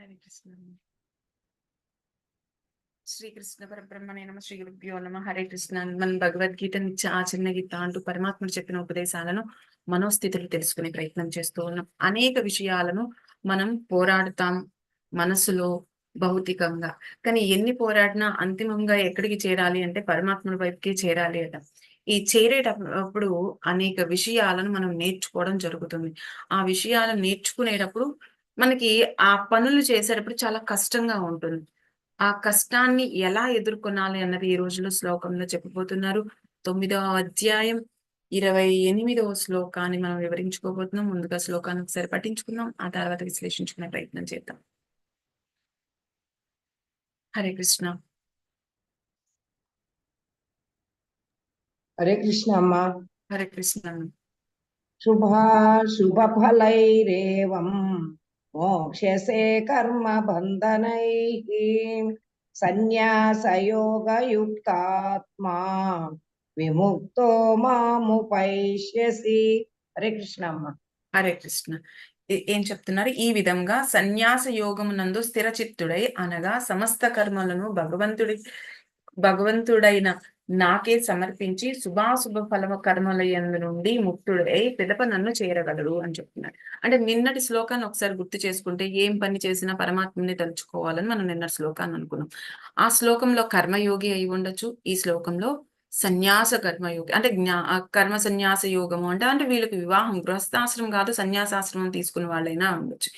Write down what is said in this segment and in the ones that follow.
హరే కృష్ణ శ్రీకృష్ణ పరబ్రహ్మణే నమ. శ్రీ గురుభ్యో నమ. హరే కృష్ణ. మన భగవద్గీత నిత్య ఆచరణ గీత అంటూ పరమాత్ముడు చెప్పిన ఉపదేశాలను మనోస్థితులు తెలుసుకునే ప్రయత్నం చేస్తూ ఉన్నాం. అనేక విషయాలను మనం పోరాడుతాం మనసులో భౌతికంగా. కానీ ఎన్ని పోరాడినా అంతిమంగా ఎక్కడికి చేరాలి అంటే పరమాత్ముడి వైపుకి చేరాలి అట. ఈ చేరేటప్పుడు అనేక విషయాలను మనం నేర్చుకోవడం జరుగుతుంది. ఆ విషయాలను నేర్చుకునేటప్పుడు మనకి ఆ పనులు చేసేటప్పుడు చాలా కష్టంగా ఉంటుంది. ఆ కష్టాన్ని ఎలా ఎదుర్కొనాలి అన్నది ఈ రోజులో శ్లోకంలో చెప్పబోతున్నారు. తొమ్మిదవ అధ్యాయం ఇరవై ఎనిమిదవ శ్లోకాన్ని మనం వివరించుకోబోతున్నాం. ముందుగా శ్లోకాన్ని ఒకసారి పఠించుకుందాం. ఆ తర్వాత విశ్లేషించుకునే ప్రయత్నం చేద్దాం. హరే కృష్ణ. హరే కృష్ణ అమ్మ. హరే కృష్ణ. శుభాశుభఫలైరేవం మోక్షసే కర్మ బంధనై సన్యాసయోగయుక్తాత్మా. విముక్తో మాముపైష్యసి. హరే కృష్ణమ్మ హరే కృష్ణ. ఏం చెప్తున్నారు? ఈ విధంగా సన్యాస యోగమునందు స్థిర చిత్తుడై అనగా సమస్త కర్మలను భగవంతుడి భగవంతుడైన నాకే సమర్పించి శుభాశుభ ఫలము కర్మల యందు నుండి ముక్తుడై పిదప నన్ను చేరగలడు అని చెప్తున్నాడు. అంటే నిన్నటి శ్లోకాన్ని ఒకసారి గుర్తు చేసుకుంటే ఏం పని చేసినా పరమాత్మని తలుచుకోవాలని మనం నిన్నటి శ్లోకాన్ని అనుకున్నాం. ఆ శ్లోకంలో కర్మయోగి అయి ఉండొచ్చు ఈ శ్లోకంలో సన్యాస కర్మయోగి అంటే జ్ఞా కర్మ సన్యాస యోగము అంటే అంటే వీళ్ళకి వివాహం గృహస్థాశ్రమం కాదు సన్యాసాశ్రమం తీసుకున్న వాళ్ళైనా ఉండొచ్చు.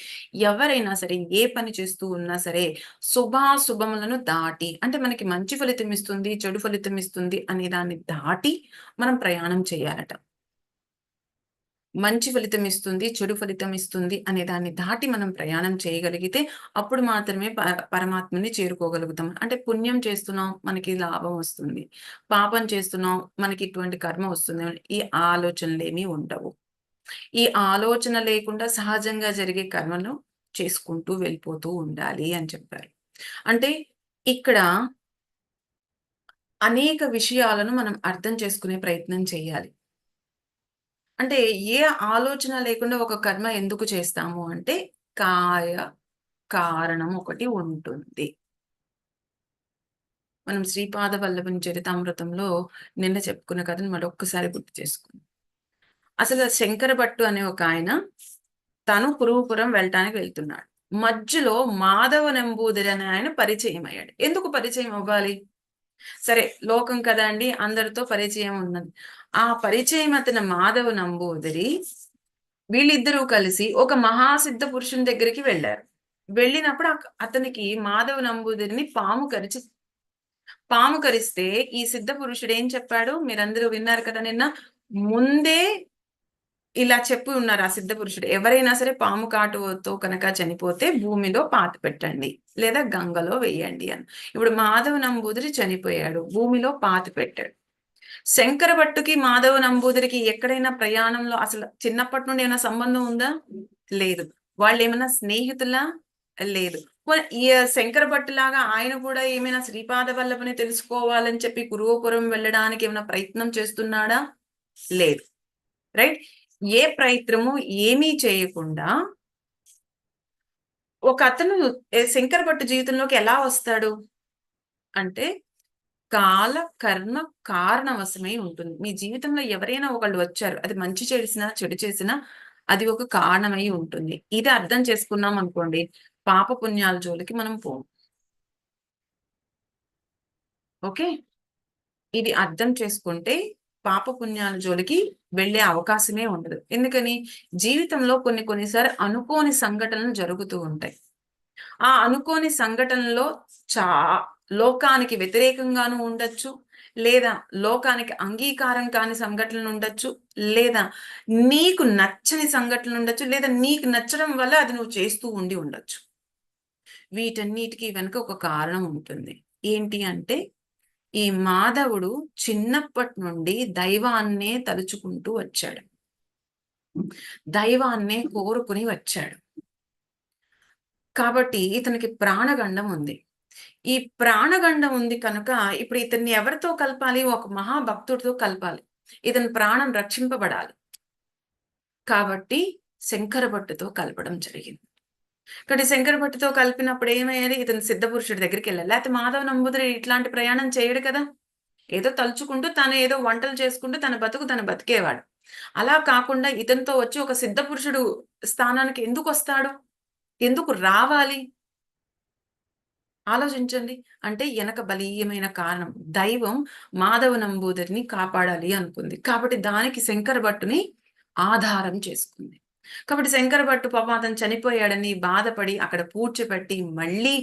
ఎవరైనా సరే ఏ పని చేస్తూ ఉన్నా సరే శుభాశుభములను దాటి అంటే మనకి మంచి ఫలితం ఇస్తుంది చెడు ఫలితం ఇస్తుంది అనే దాన్ని దాటి మనం ప్రయాణం చేయాలట. మంచి ఫలితం ఇస్తుంది చెడు ఫలితం ఇస్తుంది అనే దాన్ని దాటి మనం ప్రయాణం చేయగలిగితే అప్పుడు మాత్రమే పరమాత్మని చేరుకోగలుగుతాం. అంటే పుణ్యం చేస్తున్నాం మనకి లాభం వస్తుంది. పాపం చేస్తున్నాం మనకి ఇటువంటి కర్మ వస్తుంది. ఈ ఆలోచనలు ఏమీ ఉండవు. ఈ ఆలోచన లేకుండా సహజంగా జరిగే కర్మను చేసుకుంటూ వెళ్ళిపోతూ ఉండాలి అని చెప్పారు. అంటే ఇక్కడ అనేక విషయాలను మనం అర్థం చేసుకునే ప్రయత్నం చేయాలి. అంటే ఏ ఆలోచన లేకుండా ఒక కర్మ ఎందుకు చేస్తాము అంటే కాయ కారణం ఒకటి ఉంటుంది. మనం శ్రీపాద వల్లభం చరితామృతంలో నిన్న చెప్పుకున్న కథను మరొక్కసారి గుర్తు చేసుకున్నాం అసలు శంకర భట్టు అనే ఒక ఆయన తను పురుగుపురం వెళ్ళటానికి వెళ్తున్నాడు. మధ్యలో మాధవ నంబూదిరి అనే ఆయన పరిచయం అయ్యాడు. ఎందుకు పరిచయం అవ్వాలి? సరే లోకం కదా అండి అందరితో పరిచయం ఉన్నది. ఆ పరిచయం అతని మాధవ నంబూదరి వీళ్ళిద్దరూ కలిసి ఒక మహాసిద్ధ పురుషుని దగ్గరికి వెళ్ళారు. వెళ్ళినప్పుడు అతనికి మాధవ నంబూదరిని పాము కరిచి పాము కరిస్తే ఈ సిద్ధ పురుషుడు ఏం చెప్పాడు? మీరందరూ విన్నారు కదా నిన్న? ముందే ఇలా చెప్పి ఉన్నారు ఆ సిద్ధ పురుషుడు. ఎవరైనా సరే పాము కాటుతో కనుక చనిపోతే భూమిలో పాతి పెట్టండి లేదా గంగలో వేయండి అని ఇప్పుడు మాధవ నంబూదిరి చనిపోయాడు భూమిలో పాతి పెట్టాడు. శంకర భట్టుకి మాధవ నంబూదిరికి ఎక్కడైనా ప్రయాణంలో అసలు చిన్నప్పటి నుండి ఏమైనా సంబంధం ఉందా? లేదు. వాళ్ళు ఏమైనా స్నేహితులా? లేదు. శంకర భట్టు లాగా ఆయన కూడా ఏమైనా శ్రీపాద వల్లభని తెలుసుకోవాలని చెప్పి కురువపురం వెళ్ళడానికి ఏమైనా ప్రయత్నం చేస్తున్నాడా? లేదు. రైట్? ఏ ప్రయత్నము ఏమీ చేయకుండా ఒక అతను శంకర భట్టు జీవితంలోకి ఎలా వస్తాడు? అంటే కాల కర్మ కారణవశమై ఉంటుంది. మీ జీవితంలో ఎవరైనా ఒకళ్ళు వచ్చారు అది మంచి చేసినా చెడు చేసినా అది ఒక కారణమై ఉంటుంది. ఇది అర్థం చేసుకున్నాం అనుకోండి పాప పుణ్యాల జోలికి మనం పోం. ఓకే? ఇది అర్థం చేసుకుంటే పాప పుణ్యాల జోలికి వెళ్ళే అవకాశమే ఉండదు. ఎందుకని? జీవితంలో కొన్ని కొన్నిసార్లు అనుకోని సంఘటనలు జరుగుతూ ఉంటాయి. ఆ అనుకోని సంఘటనలో చా లోకానికి వ్యతిరేకంగాను ఉండొచ్చు లేదా లోకానికి అంగీకారం కాని సంఘటనలు ఉండొచ్చు లేదా నీకు నచ్చని సంఘటనలు ఉండొచ్చు లేదా నీకు నచ్చడం వల్ల అది నువ్వు చేస్తూ ఉండి ఉండొచ్చు. వీటన్నిటికీ వెనుక ఒక కారణం ఉంటుంది. ఏంటి అంటే ఈ మాధవుడు చిన్నప్పటి నుండి దైవాన్నే తలుచుకుంటూ వచ్చాడు. దైవాన్నే కోరుకుని వచ్చాడు. కాబట్టి ఇతనికి ప్రాణగండం ఉంది. ఈ ప్రాణగండం ఉంది కనుక ఇప్పుడు ఇతన్ని ఎవరితో కలపాలి? ఒక మహాభక్తుడితో కలపాలి. ఇతని ప్రాణం రక్షింపబడాలి. కాబట్టి శంకర భట్టుతో కలపడం జరిగింది. కాబట్టి శంకర భట్టుతో కలిపినప్పుడు ఏమయ్యాలి ఇతను సిద్ధ పురుషుడి దగ్గరికి వెళ్ళాలి. లేకపోతే మాధవ నంబూదిరి ఇట్లాంటి ప్రయాణం చేయడు కదా. ఏదో తలుచుకుంటూ తను ఏదో వంటలు చేసుకుంటూ తన బతుకు తను బతికేవాడు. అలా కాకుండా ఇతనితో వచ్చి ఒక సిద్ధ పురుషుడు స్థానానికి ఎందుకు వస్తాడు? ఎందుకు రావాలి? ఆలోచించండి. అంటే వెనక బలీయమైన కారణం దైవం మాధవ నంబూదరిని కాపాడాలి అనుకుంది. కాబట్టి దానికి శంకర భట్టుని ఆధారం చేసుకుంది. కాబట్టి శంకర భట్టు పాపం అతను చనిపోయాడని బాధపడి అక్కడ పూడ్చిపెట్టి మళ్ళీ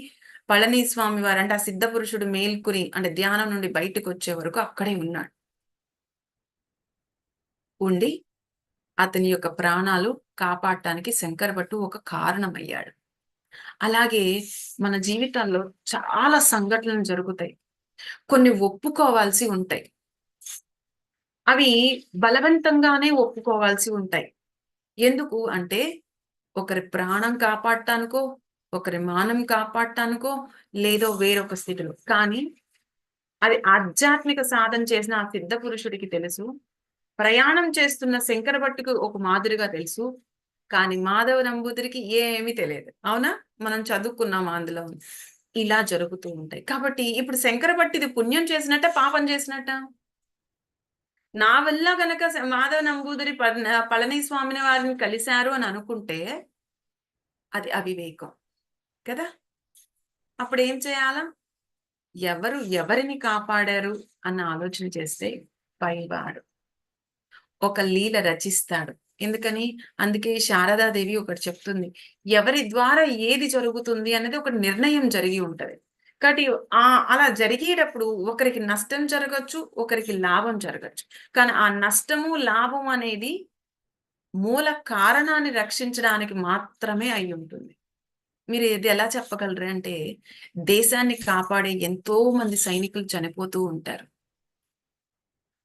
పళనిస్వామి వారు అంటే ఆ సిద్ధ పురుషుడు మేల్కుని అంటే ధ్యానం నుండి బయటకు వచ్చే వరకు అక్కడే ఉన్నాడు. ఉండి అతని యొక్క ప్రాణాలు కాపాడటానికి శంకర భట్టు ఒక కారణమయ్యాడు. అలాగే మన జీవితాల్లో చాలా సంఘటనలు జరుగుతాయి. కొన్ని ఒప్పుకోవాల్సి ఉంటాయి. అవి బలవంతంగానే ఒప్పుకోవాల్సి ఉంటాయి. ఎందుకు అంటే ఒకరి ప్రాణం కాపాడటానికో ఒకరి మానం కాపాడటానికో లేదో వేరొక స్థితిలో. కానీ అది ఆధ్యాత్మిక సాధన చేసిన ఆ సిద్ధ పురుషుడికి తెలుసు. ప్రయాణం చేస్తున్న శంకర భట్టుకు ఒక మాదిరిగా తెలుసు. కానీ మాధవ నంబూదిరికి ఏమీ తెలియదు. అవునా? మనం చదువుకున్నాం అందులో. ఇలా జరుగుతూ ఉంటాయి. కాబట్టి ఇప్పుడు శంకర భట్టిది పుణ్యం చేసినట్ట పాపం చేసినట్ట? నా వల్ల గనక మాధవ నంబూదిరి పళ- పళని స్వామిని వారిని కలిశారు అని అనుకుంటే అది అవివేకం. కదా? అప్పుడు ఏం చేయాలా? ఎవరు ఎవరిని కాపాడారు అన్న ఆలోచన చేస్తే పైవాడు ఒక లీల రచిస్తాడు. ఎందుకని? అందుకే శారదాదేవి ఒకటి చెప్తుంది. ఎవరి ద్వారా ఏది జరుగుతుంది అనేది ఒక నిర్ణయం జరిగి ఉంటది. కాబట్టి ఆ అలా జరిగేటప్పుడు ఒకరికి నష్టం జరగచ్చు ఒకరికి లాభం జరగచ్చు. కానీ ఆ నష్టము లాభం అనేది మూల కారణాన్ని రక్షించడానికి మాత్రమే అయి ఉంటుంది. మీరు ఇది ఎలా చెప్పగలరు అంటే దేశాన్ని కాపాడే ఎంతో మంది సైనికులు చనిపోతూ ఉంటారు.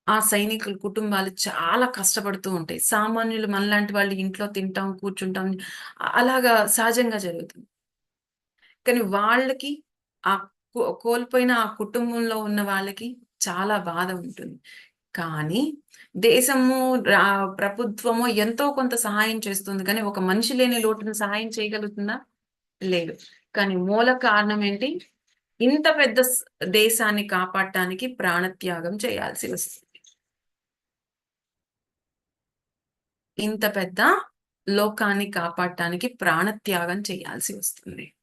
ఆ సైనికుల కుటుంబాలు చాలా కష్టపడుతూ ఉంటాయి. సామాన్యులు మనలాంటి వాళ్ళు ఇంట్లో తింటాం కూర్చుంటాం అలాగా సహజంగా జరుగుతుంది. కానీ వాళ్ళకి ఆ కో- కోల్పోయిన ఆ కుటుంబంలో ఉన్న వాళ్ళకి చాలా బాధ ఉంటుంది. కానీ దేశము రా- ప్రభుత్వము ఎంతో కొంత సహాయం చేస్తుంది. కానీ ఒక మనిషి లేని లోటును సహాయం చేయగలుగుతుందా? లేదు. కానీ మూల కారణం ఏంటి? ఇంత పెద్ద స్- దేశాన్ని కాపాడటానికి ప్రాణత్యాగం చేయాల్సి వస్తుంది. ఇంత పెద్ద లోకాన్ని కాపాడటానికి ప్రాణత్యాగం చేయాల్సి వస్తుంది.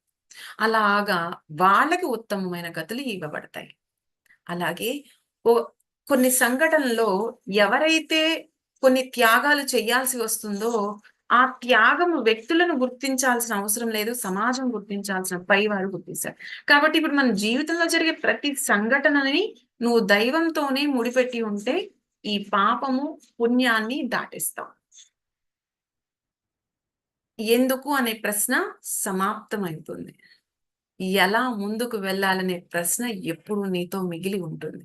అలాగా వాళ్ళకి ఉత్తమమైన గతులు ఇవ్వబడతాయి. అలాగే ఓ కొన్ని సంఘటనలో ఎవరైతే కొన్ని త్యాగాలు చేయాల్సి వస్తుందో ఆ త్యాగము వ్యక్తులను గుర్తించాల్సిన అవసరం లేదు సమాజం గుర్తించాల్సిన పై వారు గుర్తిస్తారు. కాబట్టి ఇప్పుడు మన జీవితంలో జరిగే ప్రతి సంఘటనని నువ్వు దైవంతోనే ముడిపెట్టి ఉంటే ఈ పాపము పుణ్యాన్ని దాటిస్తావు. ఎందుకు అనే ప్రశ్న సమాప్తమైపోతుంది ఎలా ముందుకు వెళ్ళాలనే ప్రశ్న ఎప్పుడు నీతో మిగిలి ఉంటుంది.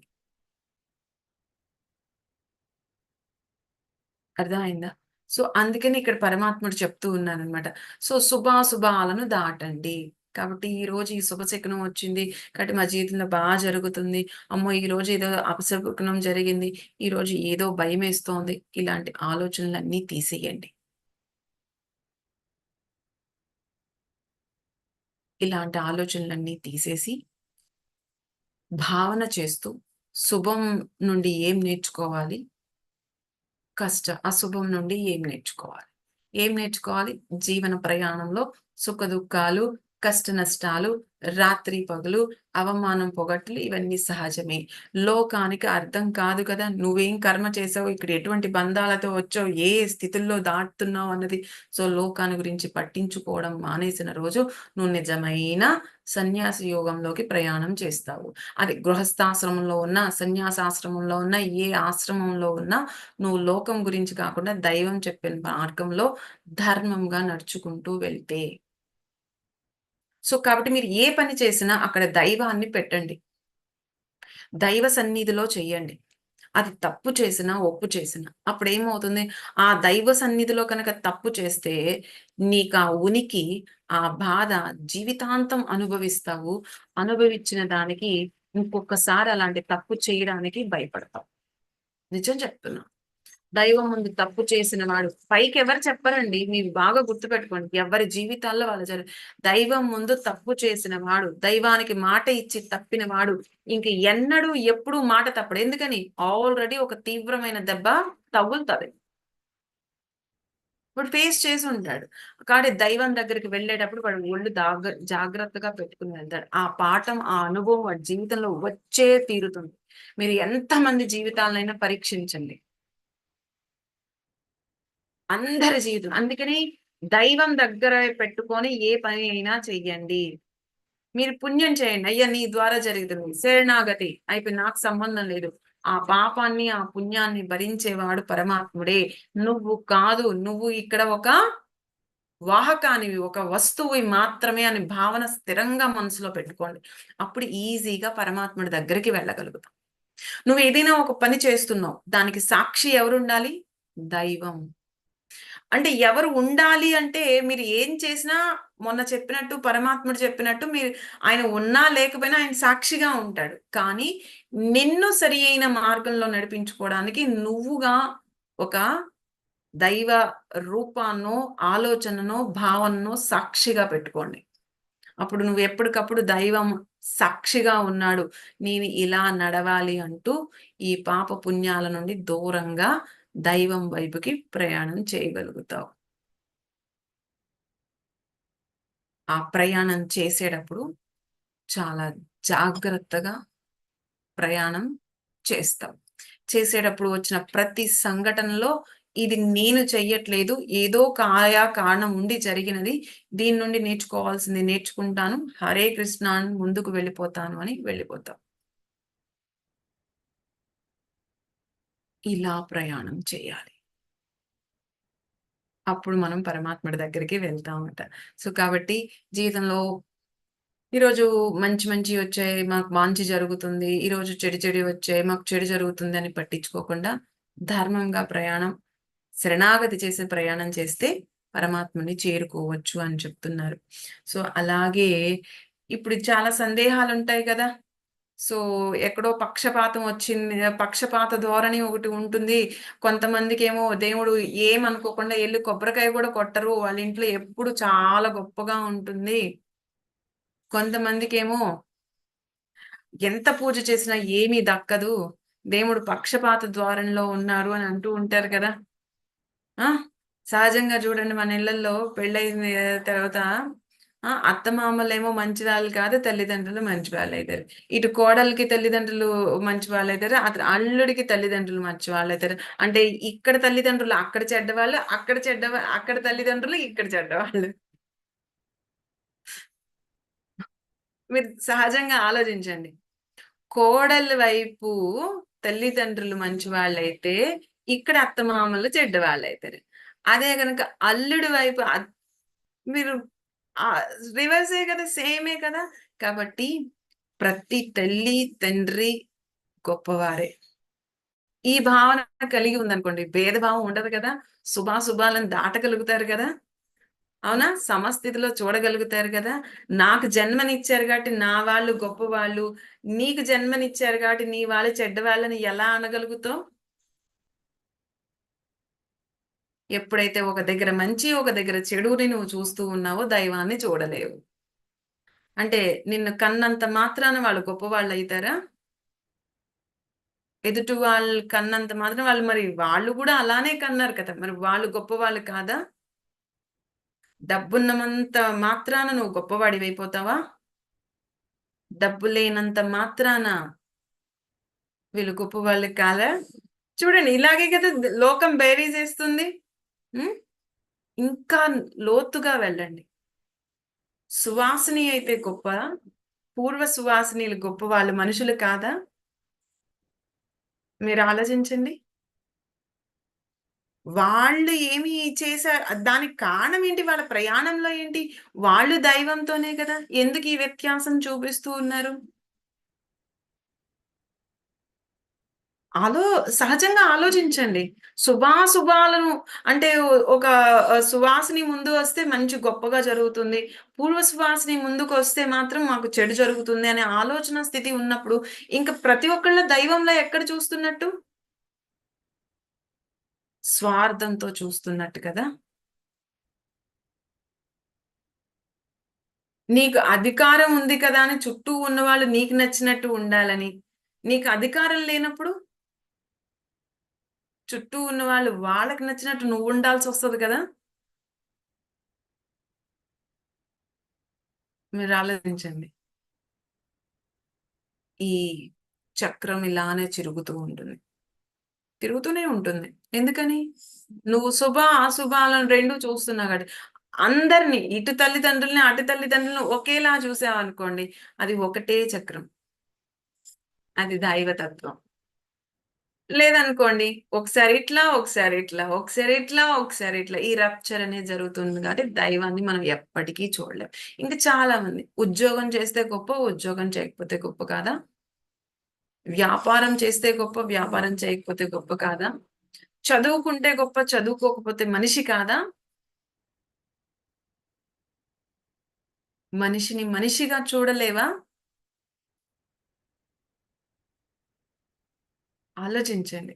అర్థమైందా? సో అందుకని ఇక్కడ పరమాత్ముడు చెప్తూ ఉన్నానమాట సో శుభాశుభాలను దాటండి. కాబట్టి ఈ రోజు ఈ శుభశకునం వచ్చింది. కాబట్టి మా జీవితంలో బాగా జరుగుతుంది. అమ్మో ఈ రోజు ఏదో అపశకునం జరిగింది. ఈ రోజు ఏదో భయం వేస్తోంది ఇలాంటి ఆలోచనలన్నీ తీసేయండి. ఇలాంటి ఆలోచనలన్నీ తీసేసి భావన చేస్తూ శుభం నుండి ఏం నేర్చుకోవాలి? కష్ట అశుభం నుండి ఏం నేర్చుకోవాలి? ఏం నేర్చుకోవాలి? జీవన ప్రయాణంలో సుఖ దుఃఖాలు కష్ట నష్టాలు రాత్రి పగలు అవమానం పొగట్లు ఇవన్నీ సహజమే. లోకానికి అర్థం కాదు కదా నువ్వేం కర్మ చేసావు ఇక్కడ ఎటువంటి బంధాలతో వచ్చావు ఏ స్థితుల్లో దాటుతున్నావు అన్నది. సో లోకాన్ని గురించి పట్టించుకోవడం మానేసిన రోజు నువ్వు నిజమైన సన్యాసి యోగంలోకి ప్రయాణం చేస్తావు. అది గృహస్థాశ్రమంలో ఉన్న సన్యాసాశ్రమంలో ఉన్న ఏ ఆశ్రమంలో ఉన్నా నువ్వు లోకం గురించి కాకుండా దైవం చెప్పిన మార్గంలో ధర్మంగా నడుచుకుంటూ వెళ్తే. సో కాబట్టి మీరు ఏ పని చేసినా అక్కడ దైవాన్ని పెట్టండి. దైవ సన్నిధిలో చెయ్యండి. అది తప్పు చేసినా ఒప్పు చేసినా. అప్పుడు ఏమవుతుంది ఆ దైవ సన్నిధిలో కనుక తప్పు చేస్తే నీకు ఆ ఉనికి ఆ బాధ జీవితాంతం అనుభవిస్తావు. అనుభవించిన దానికి ఇంకొకసారి అలాంటి తప్పు చేయడానికి భయపడతావు. నిజం చెప్తున్నా. దైవం ముందు తప్పు చేసిన వాడు. పైకి ఎవరు చెప్పరండి. మీరు బాగా గుర్తుపెట్టుకోండి. ఎవరి జీవితాల్లో వాళ్ళు జరు దైవం ముందు తప్పు చేసిన వాడు దైవానికి మాట ఇచ్చి తప్పిన వాడు ఇంక ఎన్నడూ ఎప్పుడు మాట తప్పడు. ఎందుకని? ఆల్రెడీ ఒక తీవ్రమైన దెబ్బ తగులుతుంది. ఇప్పుడు ఫేస్ చేసి ఉంటాడు. కానీ దైవం దగ్గరికి వెళ్ళేటప్పుడు వాడు ఒళ్ళు దాగ జాగ్రత్తగా పెట్టుకుని వెళ్తాడు ఆ పాఠం ఆ అనుభవం వాడి జీవితంలో వచ్చే తీరుతుంది. మీరు ఎంతమంది జీవితాలనైనా పరీక్షించండి. అందరి జీవితం. అందుకని దైవం దగ్గర పెట్టుకొని ఏ పని అయినా చెయ్యండి. మీరు పుణ్యం చేయండి. అయ్యా నీ ద్వారా జరుగుతుంది శరణాగతి. అయిపోయి నాకు సంబంధం లేదు. ఆ పాపాన్ని ఆ పుణ్యాన్ని భరించేవాడు పరమాత్ముడే. నువ్వు కాదు. నువ్వు ఇక్కడ ఒక వాహకానివి ఒక వస్తువు మాత్రమే అని భావన స్థిరంగా మనసులో పెట్టుకోండి. అప్పుడు ఈజీగా పరమాత్ముడి దగ్గరికి వెళ్ళగలుగుతాం. నువ్వు ఏదైనా ఒక పని చేస్తున్నావు. దానికి సాక్షి ఎవరుండాలి? దైవం. అంటే ఎవరు ఉండాలి అంటే మీరు ఏం చేసినా మొన్న చెప్పినట్టు పరమాత్ముడు చెప్పినట్టు మీరు ఆయన ఉన్నా లేకపోయినా ఆయన సాక్షిగా ఉంటాడు. కానీ నిన్ను సరి అయిన మార్గంలో నడిపించుకోవడానికి నువ్వుగా ఒక దైవ రూపాన్నో ఆలోచననో భావననో సాక్షిగా పెట్టుకోండి. అప్పుడు నువ్వు ఎప్పటికప్పుడు దైవం సాక్షిగా ఉన్నాడు. నేను ఇలా నడవాలి అంటూ ఈ పాప పుణ్యాల నుండి దూరంగా దైవం వైపుకి ప్రయాణం చేయగలుగుతావు. ఆ ప్రయాణం చేసేటప్పుడు చాలా జాగ్రత్తగా ప్రయాణం చేస్తాం చేసేటప్పుడు వచ్చిన ప్రతి సంఘటనలో ఇది నేను చెయ్యట్లేదు ఏదో కాయా కారణం ఉండి జరిగినది దీని నుండి నేర్చుకోవాల్సింది నేర్చుకుంటాను హరే కృష్ణ ముందుకు వెళ్ళిపోతాను అని వెళ్ళిపోతాం ఇలా ప్రయాణం చేయాలి. అప్పుడు మనం పరమాత్ముడి దగ్గరికి వెళ్తామట. సో కాబట్టి జీవితంలో ఈరోజు మంచి మంచి వచ్చాయి మాకు మంచి జరుగుతుంది ఈరోజు చెడు చెడు వచ్చాయి మాకు చెడు జరుగుతుంది అని పట్టించుకోకుండా ధర్మంగా ప్రయాణం శరణాగతి చేసే ప్రయాణం చేస్తే పరమాత్మని చేరుకోవచ్చు అని చెప్తున్నారు. సో అలాగే ఇప్పుడు చాలా సందేహాలు ఉంటాయి కదా. సో ఎక్కడో పక్షపాతం వచ్చింది పక్షపాత ధోరణి ఒకటి ఉంటుంది. కొంతమందికి ఏమో దేవుడు ఏమనుకోకుండా వెళ్ళి కొబ్బరికాయ కూడా కొట్టరు. వాళ్ళ ఇంట్లో ఎప్పుడు చాలా గొప్పగా ఉంటుంది. కొంతమందికి ఏమో ఎంత పూజ చేసినా ఏమీ దక్కదు. దేవుడు పక్షపాత ద్వారంలో ఉన్నారు అని అంటూ ఉంటారు కదా. ఆ? సహజంగా చూడండి మన ఇళ్ళలో పెళ్ళైన తర్వాత అత్తమామలేమో మంచి వాళ్ళు కాదు తల్లిదండ్రులు మంచి వాళ్ళు అవుతారు ఇటు కోడలికి తల్లిదండ్రులు మంచి వాళ్ళు అవుతారు అతను అల్లుడికి తల్లిదండ్రులు మంచి వాళ్ళు అవుతారు అంటే ఇక్కడ తల్లిదండ్రులు అక్కడ చెడ్డవాళ్ళు అక్కడ చెడ్డ అక్కడ తల్లిదండ్రులు ఇక్కడ చెడ్డవాళ్ళు. మీరు సహజంగా ఆలోచించండి. కోడలి వైపు తల్లిదండ్రులు మంచి వాళ్ళైతే ఇక్కడ అత్తమామలు చెడ్డవాళ్ళు అవుతారు అదే కనుక అల్లుడి వైపు మీరు రివర్సే కదా సేమే కదా. కాబట్టి ప్రతి తల్లి తండ్రి గొప్పవారే. ఈ భావన కలిగి ఉందనుకోండి భేదభావం ఉండదు కదా. శుభాశుభాలను దాటగలుగుతారు కదా. అవునా? సమస్థితిలో చూడగలుగుతారు కదా. నాకు జన్మనిచ్చారు కాబట్టి నా వాళ్ళు గొప్ప వాళ్ళు నీకు జన్మనిచ్చారు కాబట్టి నీ వాళ్ళు చెడ్డ వాళ్ళని ఎలా అనగలుగుతావు? ఎప్పుడైతే ఒక దగ్గర మంచి ఒక దగ్గర చెడుని నువ్వు చూస్తూ ఉన్నావో దైవాన్ని చూడలేవు. అంటే నిన్ను కన్నంత మాత్రాన వాళ్ళు గొప్ప వాళ్ళు అవుతారా ఎదుటి వాళ్ళు కన్నంత మాత్రం వాళ్ళు మరి వాళ్ళు కూడా అలానే కన్నారు కదా. మరి వాళ్ళు గొప్ప వాళ్ళు కాదా? డబ్బున్నమంత మాత్రాన నువ్వు గొప్పవాడివి అయిపోతావా? డబ్బు లేనంత మాత్రాన వీళ్ళు గొప్పవాళ్ళు కాదా చూడండి ఇలాగే కదా లోకం బేరీ చేస్తుంది ఇంకా లోతుగా వెళ్ళండి. సువాసిని అయితే గొప్ప. పూర్వ సువాసినీలు గొప్ప వాళ్ళు మనుషులు కాదా? మీరు ఆలోచించండి. వాళ్ళు ఏమి చేశారు దానికి కారణం ఏంటి? వాళ్ళ ప్రయాణంలో ఏంటి? వాళ్ళు దైవంతోనే కదా. ఎందుకు ఈ వ్యత్యాసం చూపిస్తూ ఉన్నారు? ఆలో సహజంగా ఆలోచించండి. శుభాశుభాలను అంటే ఒక సువాసిని ముందు వస్తే మంచి గొప్పగా జరుగుతుంది. పూర్వ సువాసిని ముందుకు వస్తే మాత్రం మాకు చెడు జరుగుతుంది అనే ఆలోచన స్థితి ఉన్నప్పుడు ఇంకా ప్రతి ఒక్కళ్ళ దైవంలో ఎక్కడ చూస్తున్నట్టు? స్వార్థంతో చూస్తున్నట్టు కదా? నీకు అధికారం ఉంది కదా అని చుట్టూ ఉన్నవాళ్ళు నీకు నచ్చినట్టు ఉండాలని. నీకు అధికారం లేనప్పుడు చుట్టూ ఉన్న వాళ్ళు వాళ్ళకి నచ్చినట్టు నువ్వు ఉండాల్సి వస్తుంది కదా? మీరు ఆలోచించండి. ఈ చక్రం ఇలానే తిరుగుతూ ఉంటుంది. తిరుగుతూనే ఉంటుంది. ఎందుకని? నువ్వు శుభ అశుభాలను రెండు చూస్తున్నావు కాబట్టి. అందరినీ ఇటు తల్లిదండ్రుల్ని అటు తల్లిదండ్రులను ఒకేలా చూసావనుకోండి అది ఒకటే చక్రం. అది దైవతత్వం. లేదనుకోండి ఒకసారి ఇట్లా ఒకసారి ఇట్లా ఒకసారి ఇట్లా ఒకసారి ఇట్లా. ఈ రప్చర్ అనేది జరుగుతుంది కాబట్టి దైవాన్ని మనం ఎప్పటికీ చూడలేం. ఇంకా చాలా మంది ఉద్యోగం చేస్తే గొప్ప ఉద్యోగం చేయకపోతే గొప్ప కాదా? వ్యాపారం చేస్తే గొప్ప వ్యాపారం చేయకపోతే గొప్ప కాదా? చదువుకుంటే గొప్ప చదువుకోకపోతే మనిషి కాదా? మనిషిని మనిషిగా చూడలేవా? ఆలోచించండి.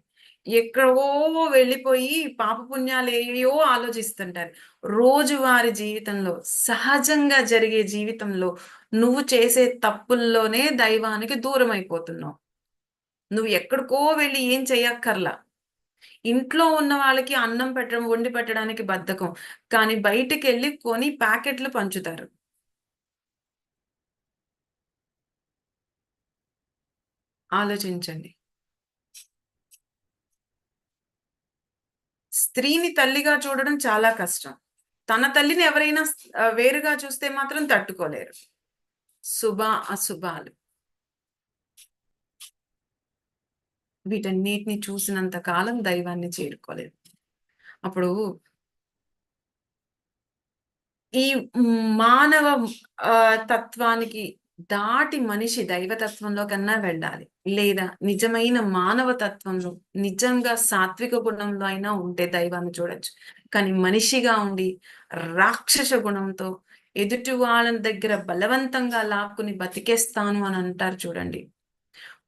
ఎక్కడో వెళ్ళిపోయి పాపపుణ్యాలు ఏయో ఆలోచిస్తుంటారు. రోజువారి జీవితంలో సహజంగా జరిగే జీవితంలో నువ్వు చేసే తప్పుల్లోనే దైవానికి దూరం అయిపోతున్నావు నువ్వు ఎక్కడికో వెళ్ళి ఏం చెయ్యక్కర్లా ఇంట్లో ఉన్న వాళ్ళకి అన్నం పెట్టడం వండి పెట్టడానికి బద్ధకం. కానీ బయటికి వెళ్ళి కొని ప్యాకెట్లు పంచుతారు. ఆలోచించండి. స్త్రీని తల్లిగా చూడడం చాలా కష్టం. తన తల్లిని ఎవరైనా వేరుగా చూస్తే మాత్రం తట్టుకోలేరు. శుభ అశుభాలు. వీటన్నిటిని చూసినంత కాలం దైవాన్ని చేరుకోలేదు. అప్పుడు ఈ మానవ ఆ, తత్వానికి దాటి మనిషి దైవతత్వంలో కన్నా వెళ్ళాలి. లేదా నిజమైన మానవ తత్వంలో నిజంగా సాత్విక గుణంలో అయినా ఉంటే దైవాన్ని చూడొచ్చు. కానీ మనిషిగా ఉండి రాక్షస గుణంతో ఎదుటి వాళ్ళ దగ్గర బలవంతంగా లాక్కుని బతికేస్తాను అని అంటారు చూడండి.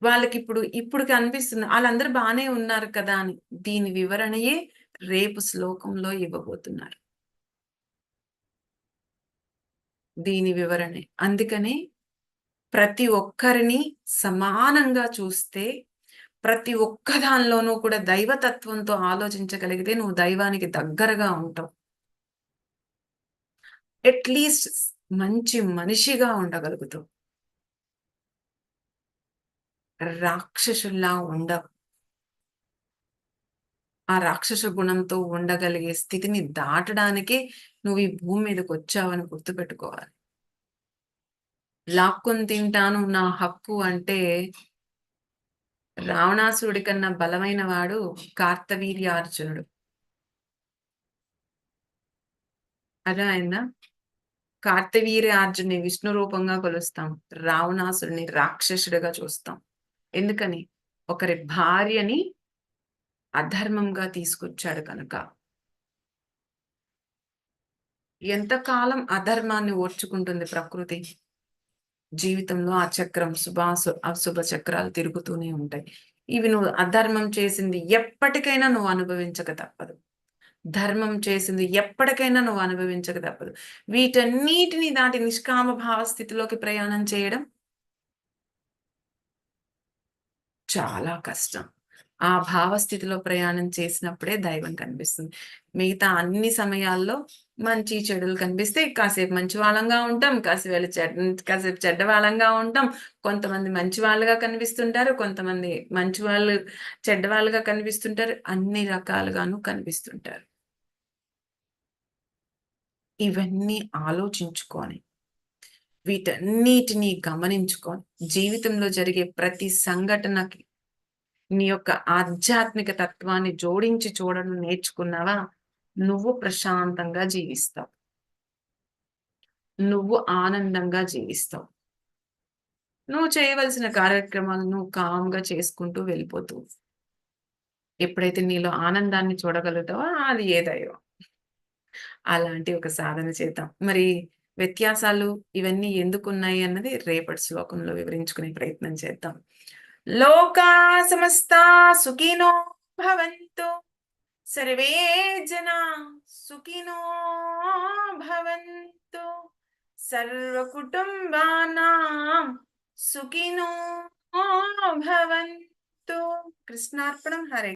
వాళ్ళకి ఇప్పుడు ఇప్పుడు కనిపిస్తుంది వాళ్ళందరూ బాగానే ఉన్నారు కదా అని దీని వివరణయే రేపు శ్లోకంలో ఇవ్వబోతున్నారు. దీని వివరణే. అందుకనే ప్రతి ఒక్కరిని సమానంగా చూస్తే ప్రతి ఒక్క దానిలోనూ కూడా దైవతత్వంతో ఆలోచించగలిగితే నువ్వు దైవానికి దగ్గరగా ఉంటావు. అట్లీస్ట్ మంచి మనిషిగా ఉండగలుగుతావు. రాక్షసుల్లా ఉండవు. ఆ రాక్షస గుణంతో ఉండగలిగే స్థితిని దాటడానికి నువ్వు ఈ భూమి మీదకి వచ్చావని గుర్తుపెట్టుకోవాలి. లాక్కొని తింటాను నా హక్కు అంటే రావణాసురుడి కన్నా బలమైన వాడు కార్తవీర్యార్జునుడు అదే అయిందా కార్తవీర్యార్జుని విష్ణు రూపంగా కొలుస్తాం రావణాసురుని రాక్షసుడిగా చూస్తాం. ఎందుకని? ఒకరి భార్యని అధర్మంగా తీసుకొచ్చాడు కనుక. ఎంతకాలం అధర్మాన్ని ఓర్చుకుంటుంది ప్రకృతి? జీవితంలో ఆ చక్రం శుభాసు అశుభ చక్రాలు తిరుగుతూనే ఉంటాయి. ఇవి నువ్వు అధర్మం చేసింది ఎప్పటికైనా నువ్వు అనుభవించక తప్పదు. ధర్మం చేసింది ఎప్పటికైనా నువ్వు అనుభవించక తప్పదు. వీటన్నిటిని దాటి నిష్కామ భావ స్థితిలోకి ప్రయాణం చేయడం చాలా కష్టం. ఆ భావస్థితిలో ప్రయాణం చేసినప్పుడే దైవం కనిపిస్తుంది. మిగతా అన్ని సమయాల్లో మంచి చెడులు కనిపిస్తే కాసేపు మంచి వాళ్ళంగా ఉంటాం కాసేపు చెడ్డ కాసేపు చెడ్డ వాళ్ళంగా ఉంటాం. కొంతమంది మంచి వాళ్ళుగా కనిపిస్తుంటారు కొంతమంది మంచి వాళ్ళు చెడ్డ వాళ్ళుగా కనిపిస్తుంటారు. అన్ని రకాలుగాను కనిపిస్తుంటారు. ఇవన్నీ ఆలోచించుకొని వీటన్నిటినీ గమనించుకొని జీవితంలో జరిగే ప్రతి సంఘటనకి నీ యొక్క ఆధ్యాత్మిక తత్వాన్ని జోడించి చూడడం నేర్చుకున్నావా? నువ్వు ప్రశాంతంగా జీవిస్తావు. నువ్వు ఆనందంగా జీవిస్తావు. నువ్వు చేయవలసిన కార్యక్రమాలు నువ్వు కామ్గా చేసుకుంటూ వెళ్ళిపోతూ. ఎప్పుడైతే నీలో ఆనందాన్ని చూడగలుగుతావో అది ఏ దైవం? అలాంటి ఒక సాధన చేద్దాం. మరి వ్యత్యాసాలు ఇవన్నీ ఎందుకు ఉన్నాయి అన్నది రేపటి శ్లోకంలో వివరించుకునే ప్రయత్నం చేద్దాం. లోకా సమస్త సుఖినో భవంతు. సర్వే జనా సుఖినో భవంతు. సర్వకుటుంబానాం సుఖినో భవంతు. కృష్ణార్పణం హరే